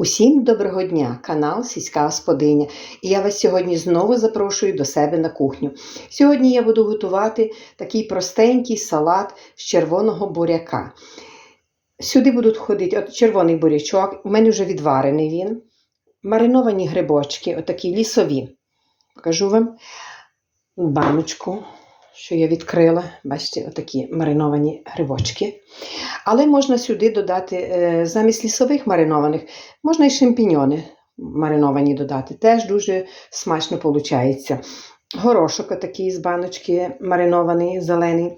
Усім доброго дня, канал Сільська Господиня. І я вас сьогодні знову запрошую до себе на кухню. Сьогодні я буду готувати такий простенький салат з червоного буряка. Сюди будуть ходити от червоний бурячок, у мене вже відварений він, мариновані грибочки, отакі лісові. Покажу вам баночку, що я відкрила. Бачите, отакі мариновані грибочки. Але можна сюди додати, е, замість лісових маринованих, можна і шампіньони мариновані додати. Теж дуже смачно виходить. Горошок такий з баночки маринований, зелений.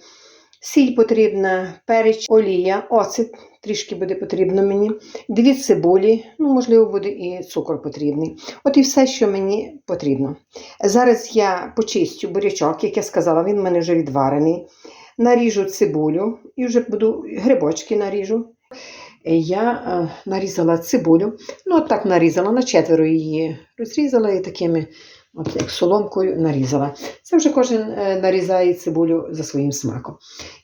Сіль потрібна, перець, олія, оцет трішки буде потрібно мені. Дві цибулі, ну, можливо, буде і цукор потрібний. От і все, що мені потрібно. Зараз я почистю бурячок, як я сказала, він в мене вже відварений наріжу цибулю і вже буду грибочки наріжу. Я е, нарізала цибулю, ну от так нарізала, на четверо її розрізала і такими, от як соломкою нарізала. Це вже кожен е, нарізає цибулю за своїм смаком.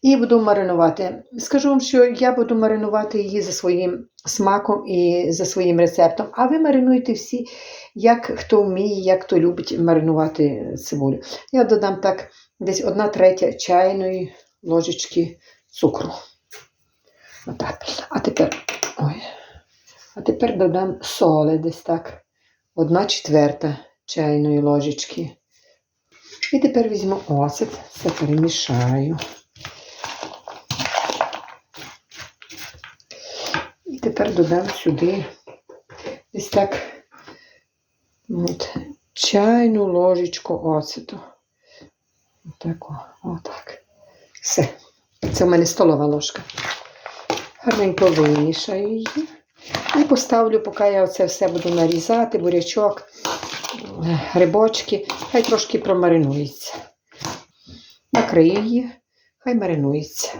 І буду маринувати. Скажу вам, що я буду маринувати її за своїм смаком і за своїм рецептом, а ви маринуйте всі, як хто вміє, як хто любить маринувати цибулю. Я додам так десь одна третя чайної ложечки цукру. Отак. А тепер, ой, а тепер додам соли десь так. Одна четверта чайної ложечки. І тепер візьму оцет, це перемішаю. І тепер додам сюди десь так от, чайну ложечку оцету. Отак, отак. Все. Це в мене столова ложка. Гарненько вимішаю її. І поставлю, поки я оце все буду нарізати, бурячок, грибочки, хай трошки промаринується. Накрию її, хай маринується.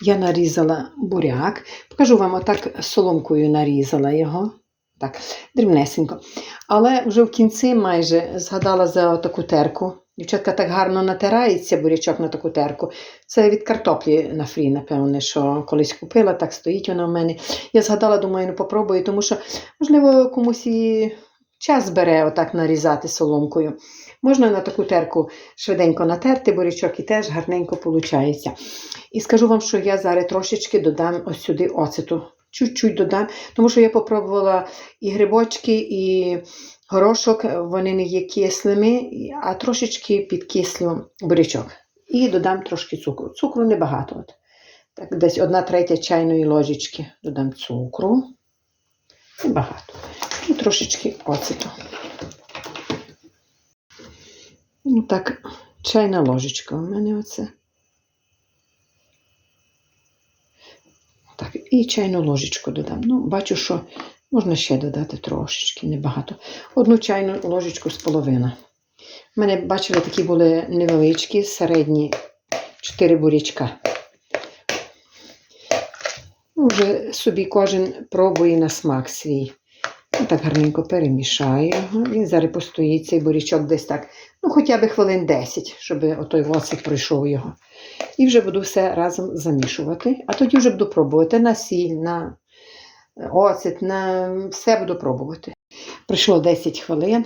Я нарізала буряк. Покажу вам, отак соломкою нарізала його. Так, дрібнесенько. Але вже в кінці майже згадала за таку терку. Дівчатка так гарно натирається бурячок на таку терку. Це від картоплі на фрі, напевне, що колись купила, так стоїть вона в мене. Я згадала, думаю, ну попробую, тому що, можливо, комусь і час бере отак нарізати соломкою. Можна на таку терку швиденько натерти бурячок і теж гарненько виходить. І скажу вам, що я зараз трошечки додам ось сюди оцету. Чуть-чуть додам, тому що я попробувала і грибочки, і горошок, вони не є кислими, а трошечки підкислю бурячок. І додам трошки цукру. Цукру небагато. От. Так, Десь одна третя чайної ложечки додам цукру. Небагато. І трошечки оцету. Ну так, чайна ложечка у мене оце. Так, і чайну ложечку додам. Ну, бачу, що можна ще додати трошечки, небагато. Одну чайну ложечку з половина. У мене, бачили, такі були невеличкі, середні 4 бурячка. Ну, Вже собі кожен пробує на смак свій. Так гарненько перемішаю його. Він зараз постоїть цей бурячок десь так, ну хоча б хвилин 10, щоб отой оцет пройшов його. І вже буду все разом замішувати. А тоді вже буду пробувати на сіль, на оцет, на все буду пробувати. Пройшло 10 хвилин,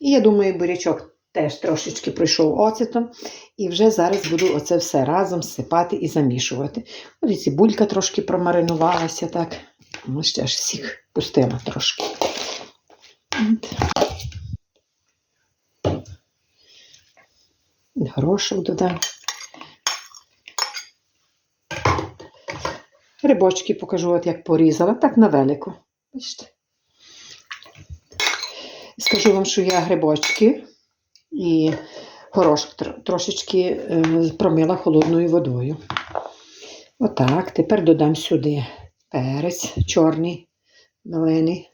і я думаю, бурячок теж трошечки пройшов оцетом. І вже зараз буду оце все разом сипати і замішувати. От і цибулька трошки промаринувалася, так. Ну, ще аж всіх пустила трошки. Горошок додам. Рибочки покажу, от як порізала, так на велику. Бачите. Скажу вам, що я грибочки і горошок трошечки е, промила холодною водою. Отак. Тепер додам сюди перець чорний, мелений.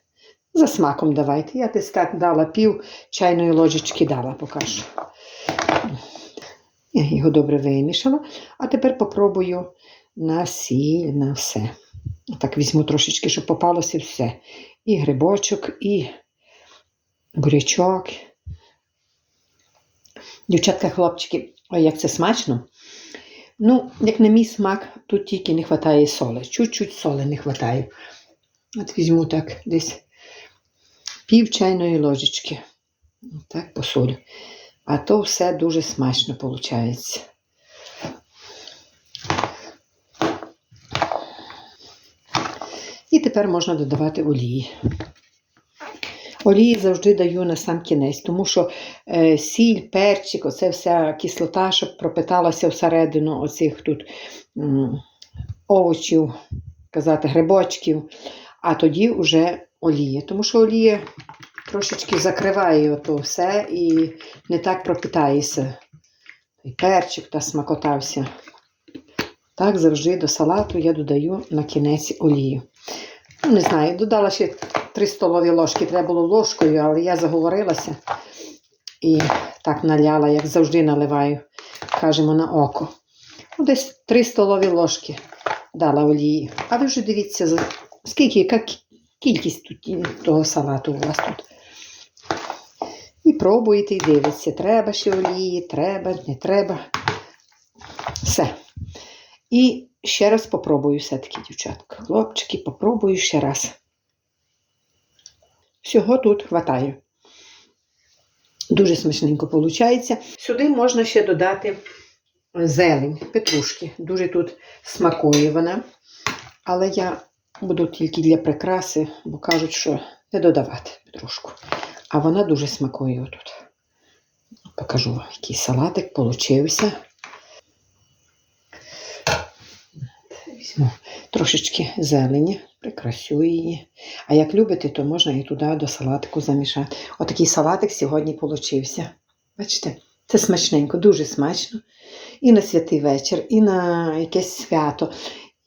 За смаком давайте. Я десь так дала пів чайної ложечки дала, покажу. Я його добре вимішала. А тепер попробую на сіль, на все. Так візьму трошечки, щоб попалося все. І грибочок, і бурячок. Дівчатка, хлопчики, ой, як це смачно. Ну, як на мій смак, тут тільки не вистачає соли. Чуть-чуть соли не вистачає. От візьму так десь пів чайної ложечки. Так, посолю. А то все дуже смачно виходить. І тепер можна додавати олії. Олії завжди даю на сам кінець, тому що е, сіль, перчик, оце вся кислота, щоб пропиталася всередину оцих тут м, овочів, казати, грибочків, а тоді вже олія. Тому що олія трошечки закриває ото все і не так пропитається. І перчик та смакотався. Так, завжди до салату я додаю на кінець олію. Ну, не знаю, додала ще 3 столові ложки, треба було ложкою, але я заговорилася і так наляла, як завжди наливаю, кажемо на око. Ну, десь 3 столові ложки дала олії. А ви вже дивіться, скільки, кількість тут того салату у вас тут. І пробуєте, і дивитеся, треба ще олії, треба, не треба. Все. І ще раз попробую все-таки, дівчатка. Хлопчики, попробую ще раз. Всього тут хватає. Дуже смачненько виходить. Сюди можна ще додати зелень, петрушки. Дуже тут смакує вона. Але я буду тільки для прикраси, бо кажуть, що не додавати петрушку. А вона дуже смакує отут. Покажу вам, який салатик получився. Візьму трошечки зелені, прикрасю її. А як любите, то можна і туди до салатику замішати. Отакий салатик сьогодні получився. Бачите, це смачненько, дуже смачно. І на святий вечір, і на якесь свято,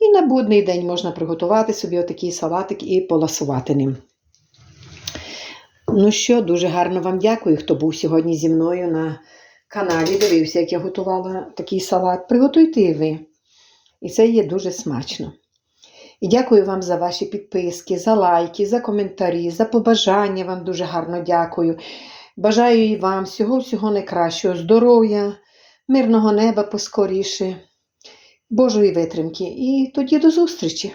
і на будний день можна приготувати собі отакий салатик і поласувати ним. Ну що, дуже гарно вам дякую, хто був сьогодні зі мною на каналі. Дивився, як я готувала такий салат. Приготуйте і ви. І це є дуже смачно. І дякую вам за ваші підписки, за лайки, за коментарі, за побажання. Вам дуже гарно дякую. Бажаю і вам всього-всього найкращого, здоров'я, мирного неба поскоріше, Божої витримки. І тоді до зустрічі!